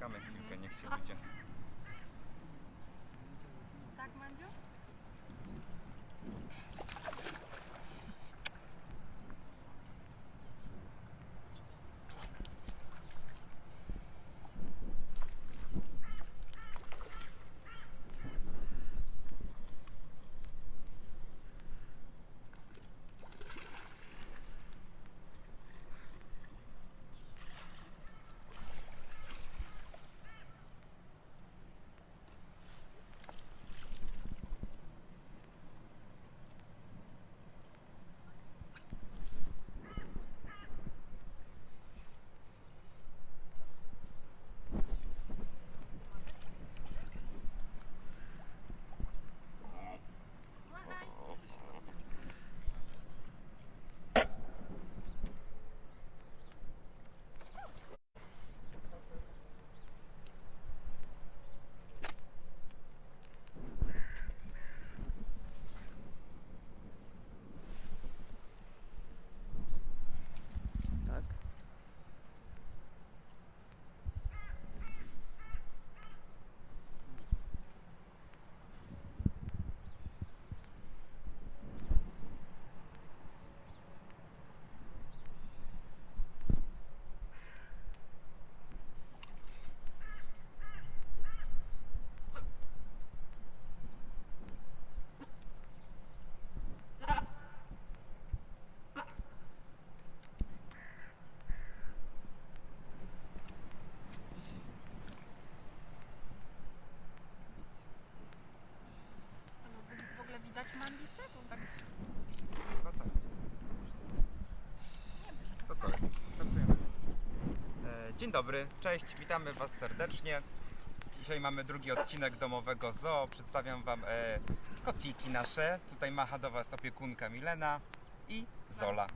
Poczekamy chwilkę, niech się wyjdzie. Tak, Mandziu? Tak. To co? Startujemy. E, Dzień dobry, cześć, witamy Was serdecznie. Dzisiaj mamy drugi odcinek domowego zoo. Przedstawiam Wam e, kotiki nasze. Tutaj macha do Was opiekunka Milena i Zola.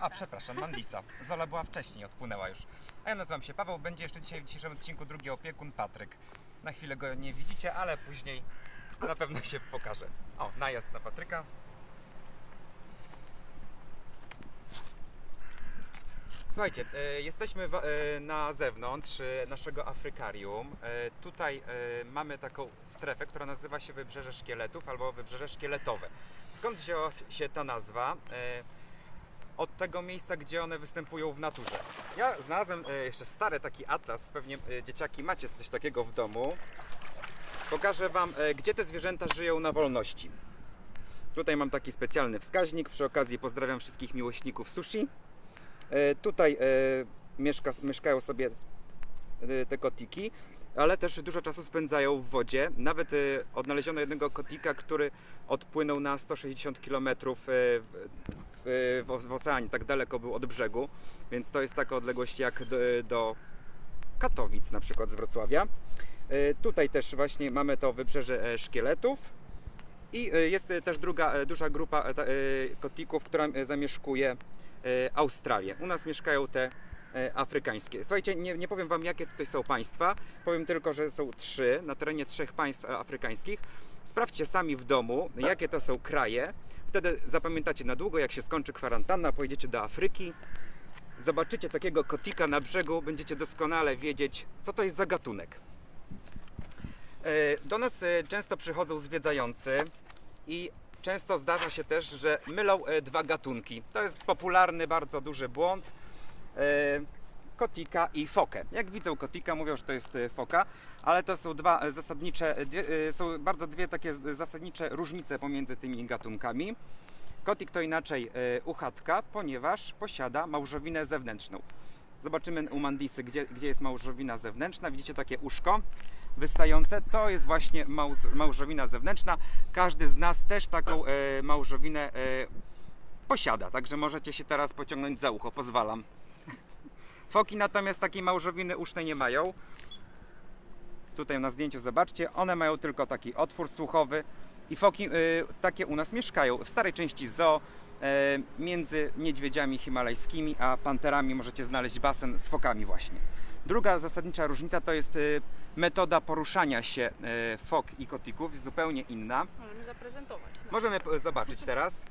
A, przepraszam, Mandisa. Zola była wcześniej, odpłynęła już. A ja nazywam się Paweł. Będzie jeszcze dzisiaj w dzisiejszym odcinku drugi opiekun Patryk. Na chwilę go nie widzicie, ale później na pewno się pokaże. O, najazd na Patryka. Słuchajcie, e, jesteśmy e, na zewnątrz e, naszego Afrykarium. Tutaj mamy taką strefę, która nazywa się Wybrzeże Szkieletów albo Wybrzeże Szkieletowe. Skąd wzięła się ta nazwa? Od tego miejsca, gdzie one występują w naturze. Ja znalazłem jeszcze stary taki atlas, pewnie dzieciaki macie coś takiego w domu. Pokażę Wam, e, gdzie te zwierzęta żyją na wolności. Tutaj mam taki specjalny wskaźnik. Przy okazji pozdrawiam wszystkich miłośników sushi. E, Tutaj e, mieszka, mieszkają sobie te kotiki, ale też dużo czasu spędzają w wodzie. Nawet odnaleziono jednego kotika, który odpłynął na 160 km w, w, w oceanie, tak daleko był od brzegu, więc to jest taka odległość jak do, do Katowic na przykład z Wrocławia. E, Tutaj też właśnie mamy to wybrzeże e, szkieletów. I e, jest też druga duża grupa kotików, która zamieszkuje Australię. U nas mieszkają te afrykańskie. Słuchajcie, nie, nie powiem Wam jakie tutaj są państwa, powiem tylko, że są trzy na terenie trzech państw afrykańskich. Sprawdźcie sami w domu, jakie to są kraje. Wtedy zapamiętacie na długo, jak się skończy kwarantanna, pojedziecie do Afryki, zobaczycie takiego kotika na brzegu, będziecie doskonale wiedzieć, co to jest za gatunek. E, Do nas e, często przychodzą zwiedzający i często zdarza się też, że mylą e, dwa gatunki. To jest popularny, bardzo duży błąd. Kotika i fokę. Jak widzą kotika, mówią, że to jest foka, ale to są dwa zasadnicze, są bardzo dwie takie zasadnicze różnice pomiędzy tymi gatunkami. Kotik to inaczej uchatka, ponieważ posiada małżowinę zewnętrzną. Zobaczymy u Mandisy, gdzie, gdzie jest małżowina zewnętrzna. Widzicie takie uszko wystające? To jest właśnie małżowina zewnętrzna. Każdy z nas też taką e, małżowinę e, posiada, także możecie się teraz pociągnąć za ucho, pozwalam. Foki natomiast takiej małżowiny usznej nie mają. Tutaj na zdjęciu zobaczcie, one mają tylko taki otwór słuchowy i foki y, takie u nas mieszkają w starej części zoo. E, Między niedźwiedziami himalajskimi a panterami możecie znaleźć basen z fokami właśnie. Druga zasadnicza różnica to jest y, metoda poruszania się y, fok i kotików, jest zupełnie inna. Możemy zaprezentować. No. Możemy zobaczyć teraz.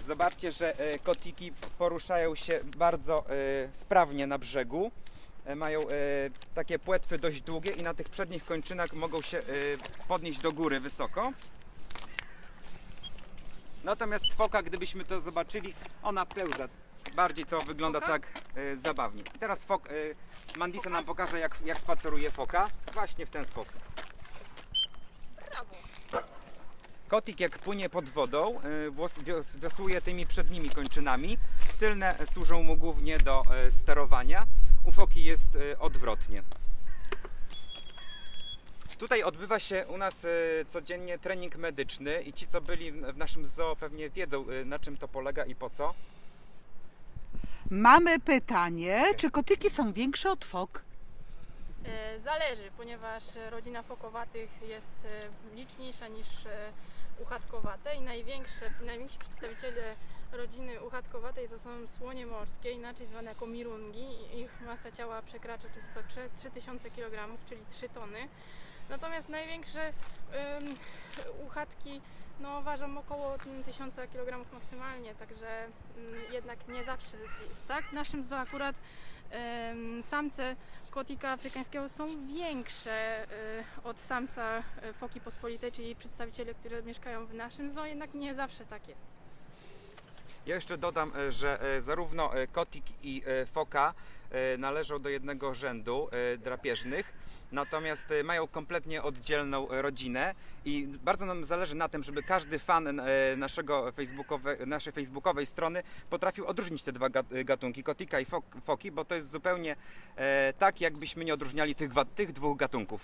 Zobaczcie, że e, kotiki poruszają się bardzo e, sprawnie na brzegu. E, Mają e, takie płetwy dość długie i na tych przednich kończynach mogą się e, podnieść do góry wysoko. Natomiast foka, gdybyśmy to zobaczyli, ona pełza. Bardziej to wygląda Foka? tak zabawnie. I teraz fok, Mandisa nam pokaże, jak, jak spaceruje foka. Właśnie w ten sposób. Brawo. Kotik jak płynie pod wodą, y, wiosłuje tymi przednimi kończynami. Tylne służą mu głównie do sterowania. U foki jest e, odwrotnie. Tutaj odbywa się u nas e, codziennie trening medyczny i ci, co byli w naszym zoo pewnie wiedzą, e, na czym to polega i po co. Mamy pytanie, czy kotyki są większe od fok? Zależy, ponieważ rodzina fokowatych jest liczniejsza niż uchatkowate i największe, najwięksi przedstawiciele rodziny uchatkowatej to są słonie morskie, inaczej zwane jako mirungi. Ich masa ciała przekracza często 3 3000 kg, czyli 3 tony. Natomiast największe em, uchatki no, ważą około 1000 kg maksymalnie, także mm, jednak nie zawsze jest, tak. W naszym zoo akurat em, samce kotika afrykańskiego są większe y, od samca y, foki pospolitej, czyli przedstawiciele, które mieszkają w naszym zoo, jednak nie zawsze tak jest. Ja jeszcze dodam, e, że e, zarówno e, kotik i foka należą do jednego rzędu drapieżnych, natomiast mają kompletnie oddzielną rodzinę i bardzo nam zależy na tym, żeby każdy fan naszego facebookowe, naszej facebookowej strony potrafił odróżnić te dwa gat- gatunki, kotika i fok, foki, bo to jest zupełnie tak, jakbyśmy nie odróżniali tych, tych dwóch gatunków.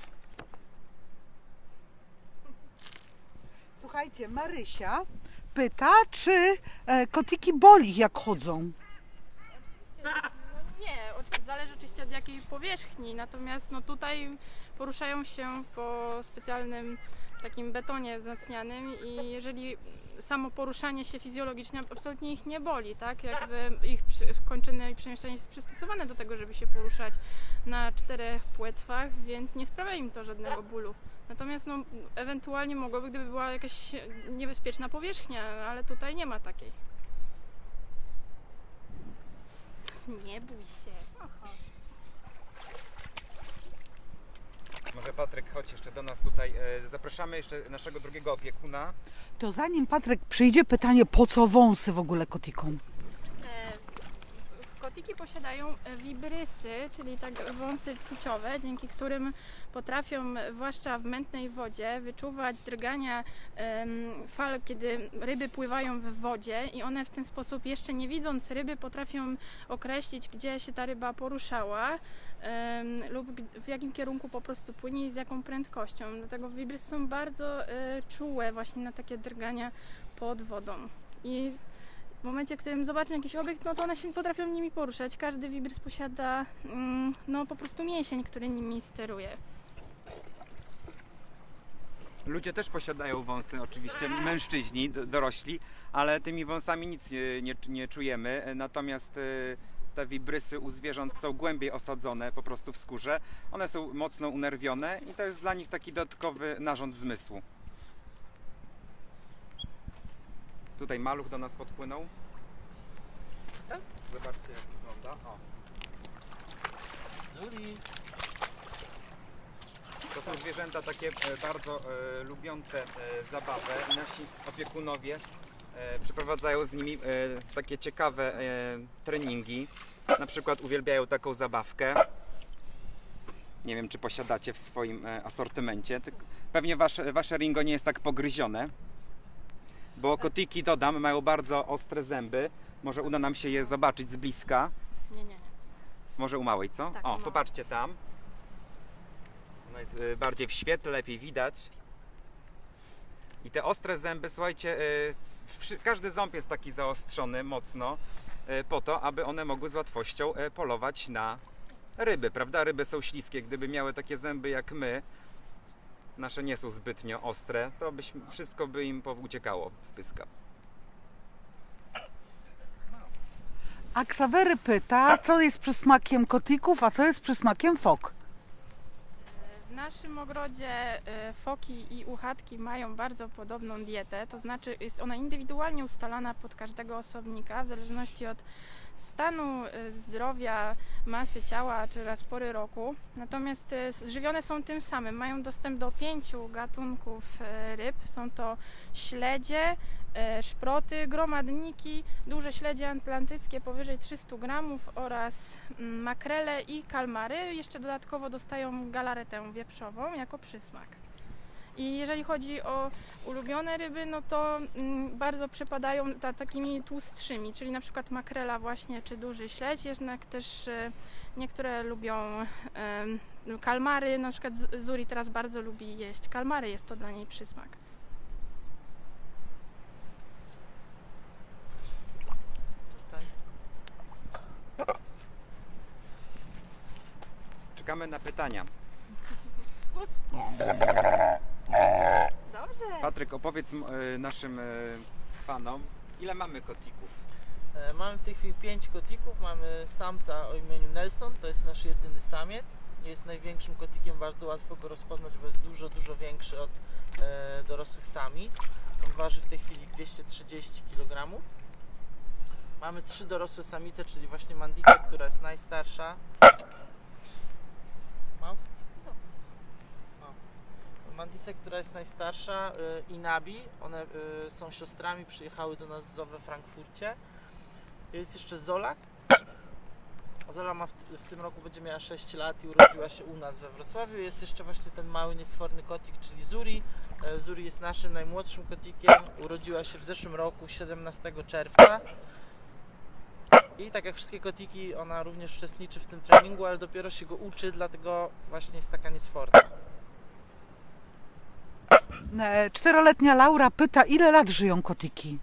Słuchajcie, Marysia pyta, czy e, kotyki boli jak chodzą. No nie, zależy oczywiście od jakiej powierzchni, natomiast no tutaj poruszają się po specjalnym takim betonie wzmacnianym i jeżeli samo poruszanie się fizjologicznie absolutnie ich nie boli, tak? Jakby ich kończyny i przemieszczanie jest przystosowane do tego, żeby się poruszać na czterech płetwach, więc nie sprawia im to żadnego bólu. Natomiast no, ewentualnie mogłoby, gdyby była jakaś niebezpieczna powierzchnia, ale tutaj nie ma takiej. Nie bój się. Aha. Może Patryk, chodź jeszcze do nas tutaj. E, zapraszamy jeszcze naszego drugiego opiekuna. To zanim Patryk przyjdzie, pytanie, po co wąsy w ogóle kotykom? Kotiki posiadają e, wibrysy, czyli tak wąsy czuciowe, dzięki którym potrafią, zwłaszcza w mętnej wodzie, wyczuwać drgania fal, kiedy ryby pływają w wodzie i one w ten sposób, jeszcze nie widząc ryby, potrafią określić, gdzie się ta ryba poruszała lub w jakim kierunku po prostu płynie i z jaką prędkością. Dlatego wibrysy są bardzo e, czułe właśnie na takie drgania pod wodą. I w momencie, w którym zobaczą jakiś obiekt, no to one się potrafią nimi poruszać. Każdy wibrys posiada mm, no po prostu mięsień, który nimi steruje. Ludzie też posiadają wąsy, oczywiście mężczyźni, dorośli, ale tymi wąsami nic nie, nie, nie czujemy. Natomiast e, te wibrysy u zwierząt są głębiej osadzone po prostu w skórze. One są mocno unerwione i to jest dla nich taki dodatkowy narząd zmysłu. Tutaj maluch do nas podpłynął. Zobaczcie jak wygląda. O. To są zwierzęta takie e, bardzo e, lubiące e, zabawę i nasi opiekunowie e, przeprowadzają z nimi e, takie ciekawe e, treningi. Na przykład uwielbiają taką zabawkę. Nie wiem, czy posiadacie w swoim e, asortymencie. Pewnie wasze, wasze ringo nie jest tak pogryzione, bo kotiki, dodam, mają bardzo ostre zęby. Może uda nam się je zobaczyć z bliska. Nie, nie, nie. Może u małej, co? Tak, u o, małej. popatrzcie tam. Ona jest y, bardziej w świetle, lepiej widać. I te ostre zęby, słuchajcie, y, każdy ząb jest taki zaostrzony mocno y, po to, aby one mogły z łatwością y, polować na ryby, prawda? Ryby są śliskie. Gdyby miały takie zęby jak my, nasze nie są zbytnio ostre, to byśmy, wszystko by im uciekało z pyska. A Ksawery pyta, co jest przysmakiem kotyków, a co jest przysmakiem fok? W naszym ogrodzie e, foki i uchatki mają bardzo podobną dietę, to znaczy jest ona indywidualnie ustalana pod każdego osobnika w zależności od stanu e, zdrowia, masy ciała czy raz pory roku. Natomiast s- żywione są tym samym. Mają dostęp do pięciu gatunków e, ryb. Są to śledzie, szproty, gromadniki, duże śledzie atlantyckie powyżej 300 gramów oraz mm, makrele i kalmary. Jeszcze dodatkowo dostają galaretę wieprzową jako przysmak. I jeżeli chodzi o ulubione ryby, no to mm, bardzo przypadają ta, takimi tłustszymi, czyli na przykład makrela właśnie, czy duży śledź, jednak też e, niektóre lubią kalmary, na przykład Zuri teraz bardzo lubi jeść kalmary, jest to dla niej przysmak. Czekamy na pytania. Dobrze. Patryk, opowiedz e, naszym e, fanom, ile mamy kotików? E, Mamy w tej chwili pięć kotików. Mamy samca o imieniu Nelson, to jest nasz jedyny samiec. Jest największym kotikiem, bardzo łatwo go rozpoznać, bo jest dużo, dużo większy od e, dorosłych sami. On waży w tej chwili 230 kg. Mamy trzy dorosłe samice, czyli właśnie Mandisę, która jest najstarsza. Mam? Mandisę, która jest najstarsza y, i Nabi. One y, są siostrami, przyjechały do nas z we Frankfurcie. Jest jeszcze Zola. Zola ma w, w tym roku będzie miała 6 lat i urodziła się u nas we Wrocławiu. Jest jeszcze właśnie ten mały, niesforny kotik, czyli Zuri. E, Zuri jest naszym najmłodszym kotikiem. Urodziła się w zeszłym roku, 17 czerwca. I tak jak wszystkie kotiki, ona również uczestniczy w tym treningu, ale dopiero się go uczy, dlatego właśnie jest taka niesforna. E, Czteroletnia Laura pyta, ile lat żyją kotiki?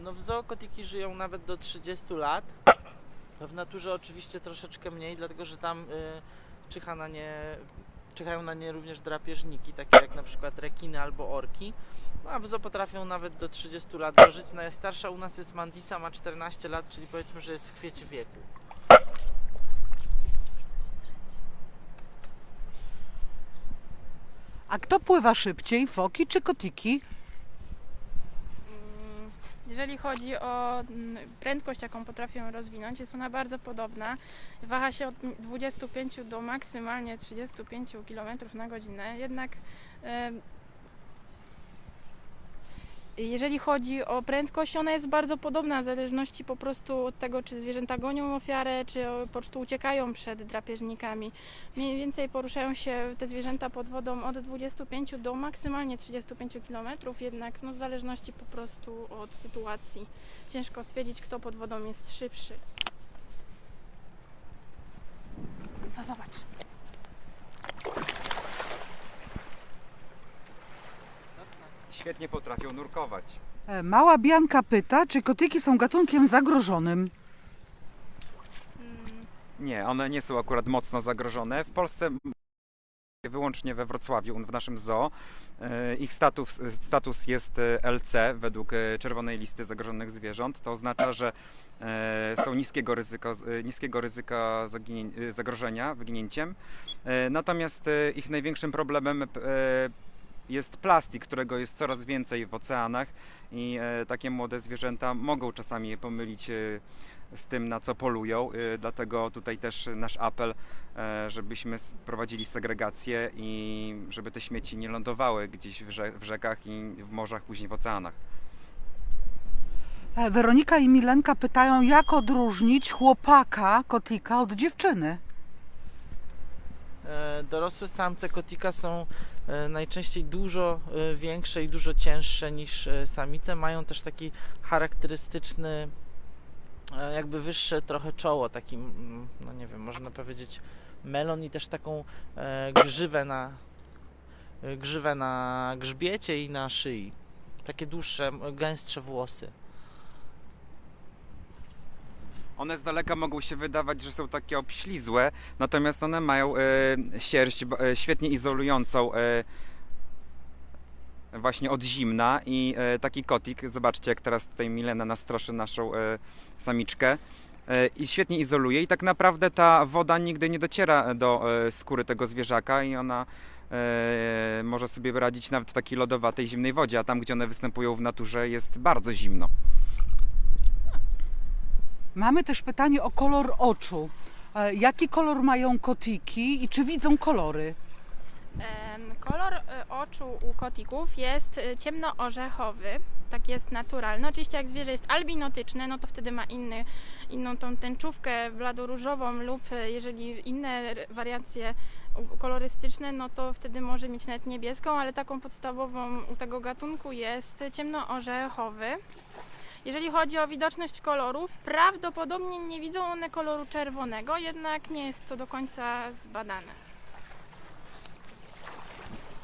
No w zoo kotiki żyją nawet do 30 lat. W naturze oczywiście troszeczkę mniej, dlatego że tam y, czyha na nie, czyhają na nie również drapieżniki, takie jak na przykład rekiny albo orki. No a w zoo potrafią nawet do 30 lat dożyć. Najstarsza u nas jest Mandisa, ma 14 lat, czyli powiedzmy, że jest w kwiecie wieku. A kto pływa szybciej, foki czy kotiki? Mm, Jeżeli chodzi o mm, prędkość, jaką potrafią rozwinąć, jest ona bardzo podobna. Waha się od 25 do maksymalnie 35 km na godzinę. Jednak jeżeli chodzi o prędkość, ona jest bardzo podobna w zależności po prostu od tego, czy zwierzęta gonią ofiarę, czy po prostu uciekają przed drapieżnikami. Mniej więcej poruszają się te zwierzęta pod wodą od 25 do maksymalnie 35 km, jednak no, w zależności po prostu od sytuacji. Ciężko stwierdzić, kto pod wodą jest szybszy. No zobacz. Świetnie potrafią nurkować. E, Mała Bianka pyta, czy kotyki są gatunkiem zagrożonym? Mm, Nie, one nie są akurat mocno zagrożone. W Polsce wyłącznie we Wrocławiu, w naszym zoo. E, Ich status, status jest e, LC według Czerwonej Listy Zagrożonych Zwierząt. To oznacza, że są niskiego ryzyka, niskiego ryzyka zagrożenia wyginięciem. Natomiast ich największym problemem jest plastik, którego jest coraz więcej w oceanach i e, takie młode zwierzęta mogą czasami je pomylić e, z tym, na co polują. y, Dlatego tutaj też nasz apel, e, żebyśmy prowadzili segregację i żeby te śmieci nie lądowały gdzieś w, rze- w rzekach i w morzach, później w oceanach. E, Weronika i Milenka pytają, jak odróżnić chłopaka kotika od dziewczyny? E, Dorosłe samce kotika są e, najczęściej dużo e, większe i dużo cięższe niż e, samice. Mają też taki charakterystyczny, e, jakby wyższe trochę czoło, taki, no nie wiem, można powiedzieć melon i też taką e, grzywę na, e, grzywę na grzbiecie i na szyi. Takie dłuższe, gęstsze włosy. One z daleka mogą się wydawać, że są takie obślizłe, natomiast one mają e, sierść e, świetnie izolującą e, właśnie od zimna i taki kotik, zobaczcie jak teraz tutaj Milena nastroszy naszą samiczkę, i świetnie izoluje i tak naprawdę ta woda nigdy nie dociera do skóry tego zwierzaka i ona może sobie radzić nawet w takiej lodowatej, zimnej wodzie, a tam, gdzie one występują w naturze jest bardzo zimno. Mamy też pytanie o kolor oczu. E, Jaki kolor mają kotiki i czy widzą kolory? Kolor e, oczu u kotików jest e, ciemnoorzechowy, tak jest naturalny. Oczywiście jak zwierzę jest albinotyczne, no to wtedy ma inny, inną tą tęczówkę bladoróżową lub jeżeli inne wariacje kolorystyczne, no to wtedy może mieć nawet niebieską, ale taką podstawową u tego gatunku jest ciemnoorzechowy. Jeżeli chodzi o widoczność kolorów, prawdopodobnie nie widzą one koloru czerwonego, jednak nie jest to do końca zbadane.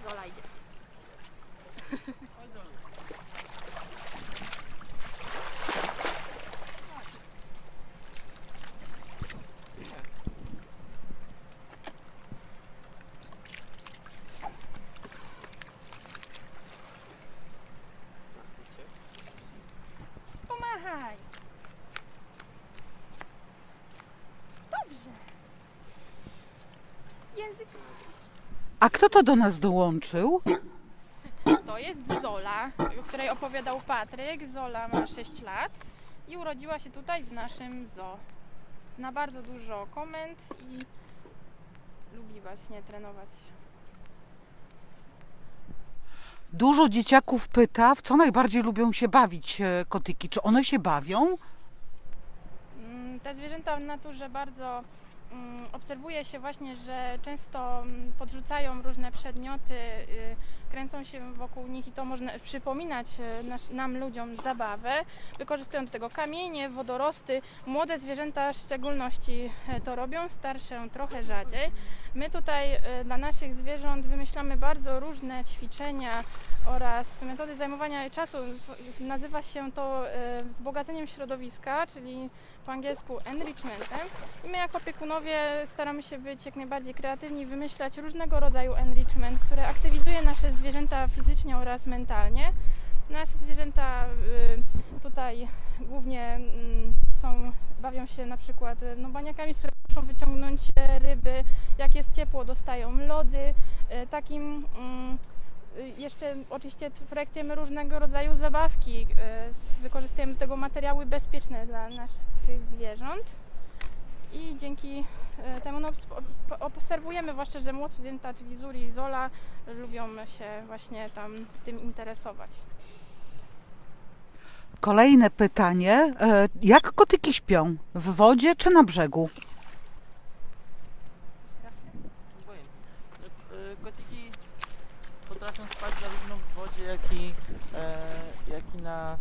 Zola idzie. Pomachaj. Dobrze. Język A kto to do nas dołączył? To jest Zola, o której opowiadał Patryk. Zola ma 6 lat i urodziła się tutaj w naszym zoo. Zna bardzo dużo komend i lubi właśnie trenować. Dużo dzieciaków pyta, w co najbardziej lubią się bawić e, kotiki. Czy one się bawią? Mm, Te zwierzęta w naturze bardzo obserwuje się właśnie, że często mm, podrzucają różne przedmioty, y, kręcą się wokół nich i to można przypominać nasz, nam ludziom zabawę. Wykorzystują do tego kamienie, wodorosty. Młode zwierzęta w szczególności e, to robią, starsze trochę rzadziej. My tutaj e, dla naszych zwierząt wymyślamy bardzo różne ćwiczenia oraz metody zajmowania czasu. Nazywa się to e, wzbogaceniem środowiska, czyli po angielsku enrichmentem. I my jako opiekunowie staramy się być jak najbardziej kreatywni, wymyślać różnego rodzaju enrichment, które aktywizuje nasze zwierzęta fizycznie oraz mentalnie. Nasze zwierzęta y, tutaj głównie mm, są, bawią się na przykład y, no, baniakami, z których muszą wyciągnąć ryby. Jak jest ciepło, dostają lody. E, Takim mm, y, jeszcze oczywiście projektujemy różnego rodzaju zabawki. Wykorzystujemy do tego materiały bezpieczne dla naszych zwierząt. I dzięki temu no, obserwujemy właśnie, że młodsze zwierzęta, czyli Zuri i Zola, lubią się właśnie tam tym interesować. Kolejne pytanie. e, Jak kotyki śpią? W wodzie czy na brzegu? Kotiki potrafią spać zarówno w wodzie, jak i, e, jak i na e,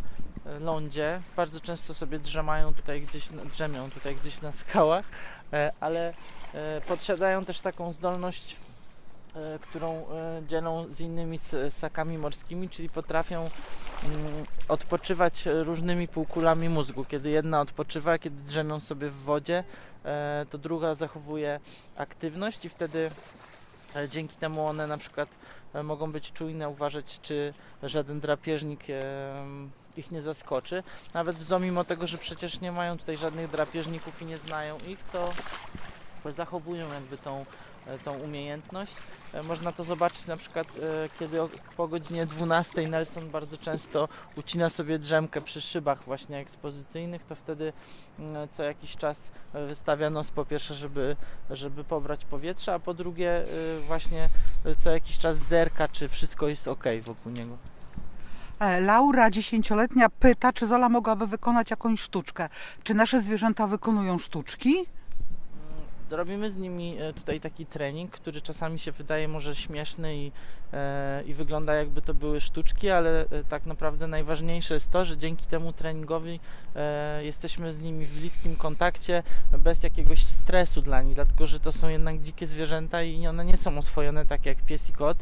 lądzie. Bardzo często sobie drzemają tutaj gdzieś, drzemią tutaj gdzieś na skałach, e, ale e, posiadają też taką zdolność, e, którą dzielą z innymi ssakami morskimi, czyli potrafią mm, odpoczywać różnymi półkulami mózgu. Kiedy jedna odpoczywa, kiedy drzemią sobie w wodzie, to druga zachowuje aktywność i wtedy dzięki temu one na przykład mogą być czujne, uważać czy żaden drapieżnik ich nie zaskoczy. Nawet w zoo, mimo tego, że przecież nie mają tutaj żadnych drapieżników i nie znają ich, to zachowują jakby tą, e, tą umiejętność. E, Można to zobaczyć na przykład, e, kiedy po godzinie 12 Nelson bardzo często ucina sobie drzemkę przy szybach właśnie ekspozycyjnych, to wtedy mm, co jakiś czas wystawia nos po pierwsze, żeby, żeby pobrać powietrze, a po drugie właśnie co jakiś czas zerka, czy wszystko jest ok wokół niego. E, Laura, dziesięcioletnia, pyta, czy Zola mogłaby wykonać jakąś sztuczkę. Czy nasze zwierzęta wykonują sztuczki? Mm, Robimy z nimi e, tutaj taki trening, który czasami się wydaje może śmieszny i, e, i wygląda jakby to były sztuczki, ale tak naprawdę najważniejsze jest to, że dzięki temu treningowi jesteśmy z nimi w bliskim kontakcie, bez jakiegoś stresu dla nich, dlatego że to są jednak dzikie zwierzęta i one nie są oswojone tak jak pies i kot.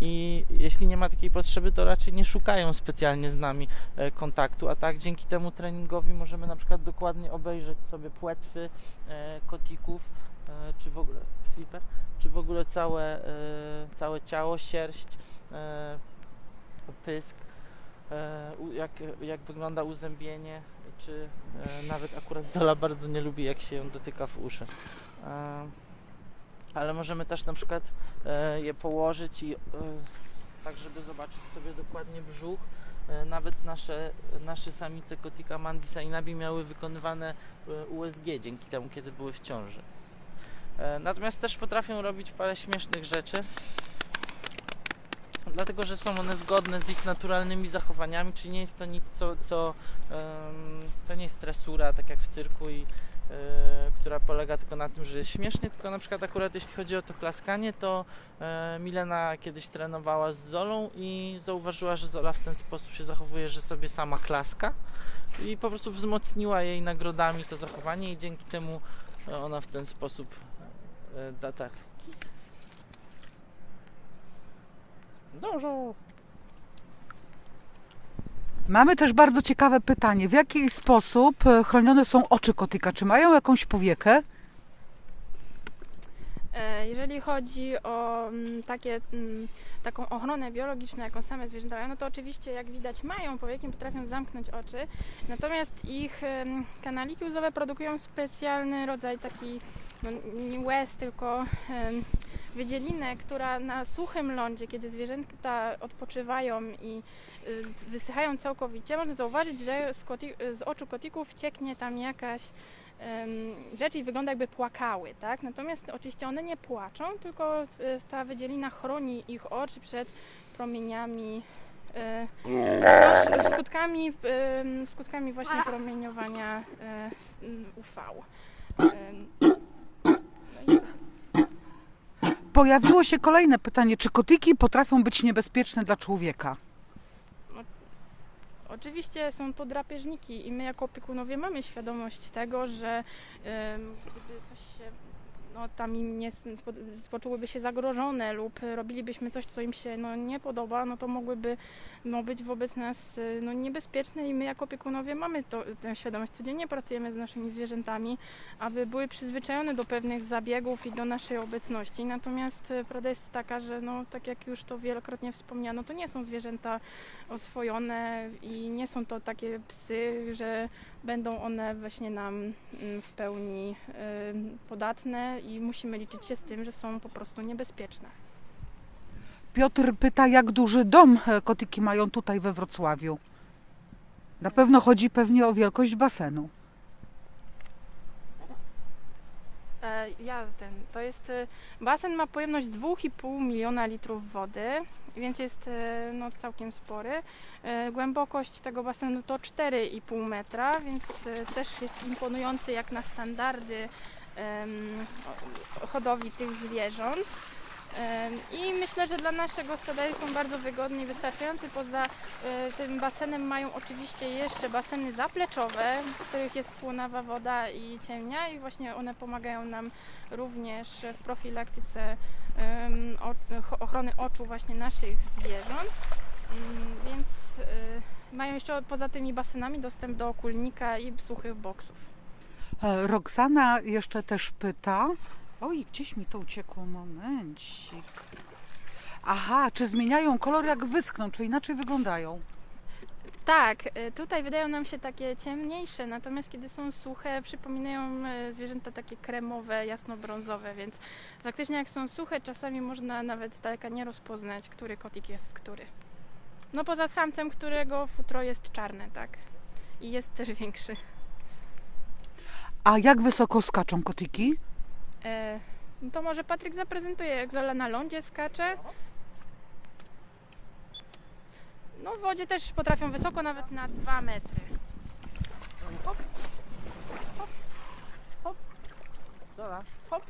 I jeśli nie ma takiej potrzeby, to raczej nie szukają specjalnie z nami e, kontaktu, a tak dzięki temu treningowi możemy na przykład dokładnie obejrzeć sobie płetwy e, kotików, e, czy w ogóle flipper, czy w ogóle całe, całe ciało, sierść, pysk, jak, jak wygląda uzębienie czy nawet akurat Zola bardzo nie lubi, jak się ją dotyka w uszy. Ale możemy też na przykład e, je położyć i e, tak, żeby zobaczyć sobie dokładnie brzuch. E, nawet nasze, nasze samice Kotika Mandisa i Nabi miały wykonywane USG dzięki temu, kiedy były w ciąży. Natomiast też potrafią robić parę śmiesznych rzeczy. Dlatego, że są one zgodne z ich naturalnymi zachowaniami, czyli nie jest to nic, co, co to nie jest stresura, tak jak w cyrku, i, która polega tylko na tym, że jest śmiesznie, tylko na przykład akurat jeśli chodzi o to klaskanie, to e, Milena kiedyś trenowała z Zolą i zauważyła, że Zola w ten sposób się zachowuje, że sobie sama klaska i po prostu wzmocniła jej nagrodami to zachowanie i dzięki temu e, ona w ten sposób e, da tak. Kis. Mamy też bardzo ciekawe pytanie. W jaki sposób e, chronione są oczy kotyka? Czy mają jakąś powiekę? E, Jeżeli chodzi o mm, takie, mm, taką ochronę biologiczną, jaką same zwierzęta mają, no to oczywiście jak widać mają powieki, potrafią zamknąć oczy, natomiast ich kanaliki łzowe produkują specjalny rodzaj taki, no, nie łez, tylko wydzielinę, która na suchym lądzie, kiedy zwierzęta odpoczywają i y, wysychają całkowicie, można zauważyć, że z, z oczu kotików cieknie tam jakaś rzeczy i wygląda jakby płakały, tak? Natomiast oczywiście one nie płaczą, tylko y, ta wydzielina chroni ich oczy przed promieniami, y, no, skutkami, skutkami właśnie promieniowania e, UV. No Pojawiło się kolejne pytanie. Czy kotyki potrafią być niebezpieczne dla człowieka? Oczywiście są to drapieżniki i my jako opiekunowie mamy świadomość tego, że gdyby coś się no, tam im nie poczułyby się zagrożone lub robilibyśmy coś, co im się no, nie podoba, no to mogłyby no, być wobec nas no, niebezpieczne i my jako opiekunowie mamy to, tę świadomość. Codziennie pracujemy z naszymi zwierzętami, aby były przyzwyczajone do pewnych zabiegów i do naszej obecności. Natomiast y, prawda jest taka, że no, tak jak już to wielokrotnie wspomniano, to nie są zwierzęta oswojone i nie są to takie psy, że będą one właśnie nam mm, w pełni ym, podatne i musimy liczyć się z tym, że są po prostu niebezpieczne. Piotr pyta, jak duży dom e, kotyki mają tutaj we Wrocławiu. Na pewno chodzi pewnie o wielkość basenu. E, ja ten, to jest, e, basen ma pojemność 2,5 miliona litrów wody, więc jest e, no, całkiem spory. Głębokość tego basenu to 4,5 metra, więc też jest imponujący jak na standardy em, hodowli tych zwierząt. I myślę, że dla naszego stada są bardzo wygodni i wystarczający. Poza e, tym basenem mają oczywiście jeszcze baseny zapleczowe, w których jest słonawa woda i ciemnia i właśnie one pomagają nam również w profilaktyce ochrony oczu właśnie naszych zwierząt. Mm, Więc e, mają jeszcze poza tymi basenami dostęp do okulnika i suchych boksów. E, Roxana jeszcze też pyta. Oj, gdzieś mi to uciekło, momencik. Aha, czy zmieniają kolor jak wyschną, czy inaczej wyglądają? Tak, y, tutaj wydają nam się takie ciemniejsze, natomiast kiedy są suche, przypominają y, zwierzęta takie kremowe, jasnobrązowe, więc faktycznie jak są suche, czasami można nawet z daleka nie rozpoznać, który kotik jest który. No poza samcem, którego futro jest czarne, tak. I jest też większy. A jak wysoko skaczą kotyki? E, no to może Patryk zaprezentuje, jak Zola na lądzie skacze. No w wodzie też potrafią wysoko, nawet na 2 metry. Zola, hop.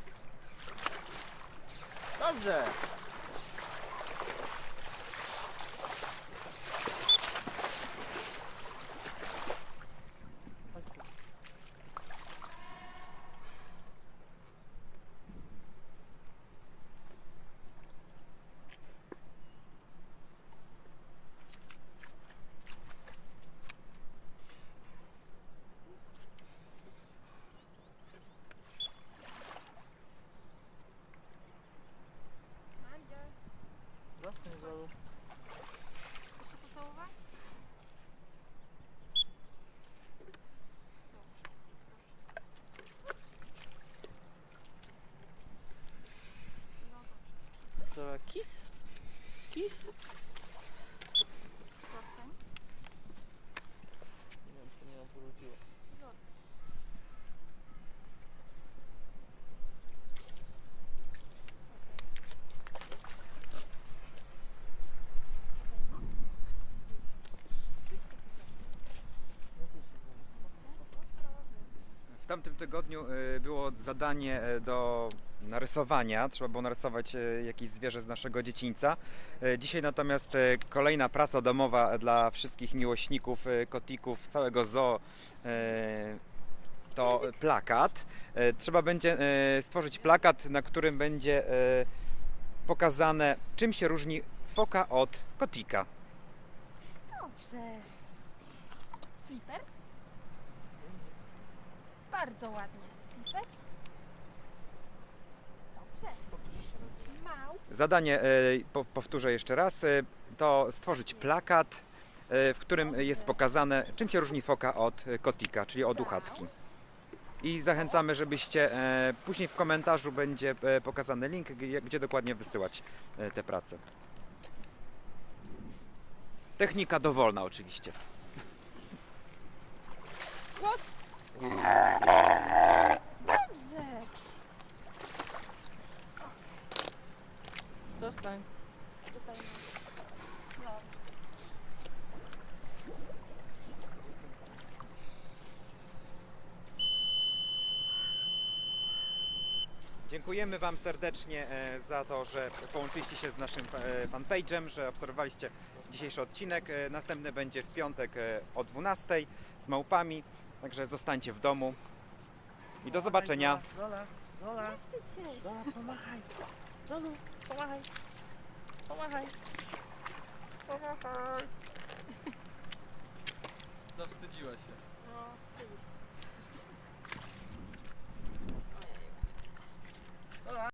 Dobrze. Chodź tu. Kis? Kis? Zostań. Nie wiem, czy nie ją powróciło. Zostań. W tamtym tygodniu e, było zadanie e, do narysowania. Trzeba było narysować e, jakieś zwierzę z naszego dziecińca. E, Dzisiaj natomiast kolejna praca domowa dla wszystkich miłośników kotików, całego zoo. To plakat. Trzeba będzie stworzyć plakat, na którym będzie pokazane, czym się różni foka od kotika. Dobrze. Flipper? Bardzo ładnie. Dobrze. Mał. Zadanie, e, po, powtórzę jeszcze raz, e, to stworzyć plakat, e, w którym jest pokazane, czym się różni foka od e, kotika, czyli od uchatki. I zachęcamy, żebyście e, później w komentarzu będzie e, pokazany link, gdzie, gdzie dokładnie wysyłać e, te prace. Technika dowolna oczywiście. Głos. Dobrze. Zostań. Tutaj mam. No. Dziękujemy Wam serdecznie e, za to, że połączyliście się z naszym e, fanpage'em, że obserwowaliście dzisiejszy odcinek. E, Następny będzie w piątek e, o 12 z małpami, Także zostańcie w domu i do zobaczenia. Zola, Zola, Zola, Zola pomachaj. Zolu, pomachaj. Pomachaj. Pomachaj. Zawstydziła się. No, wstydzi się.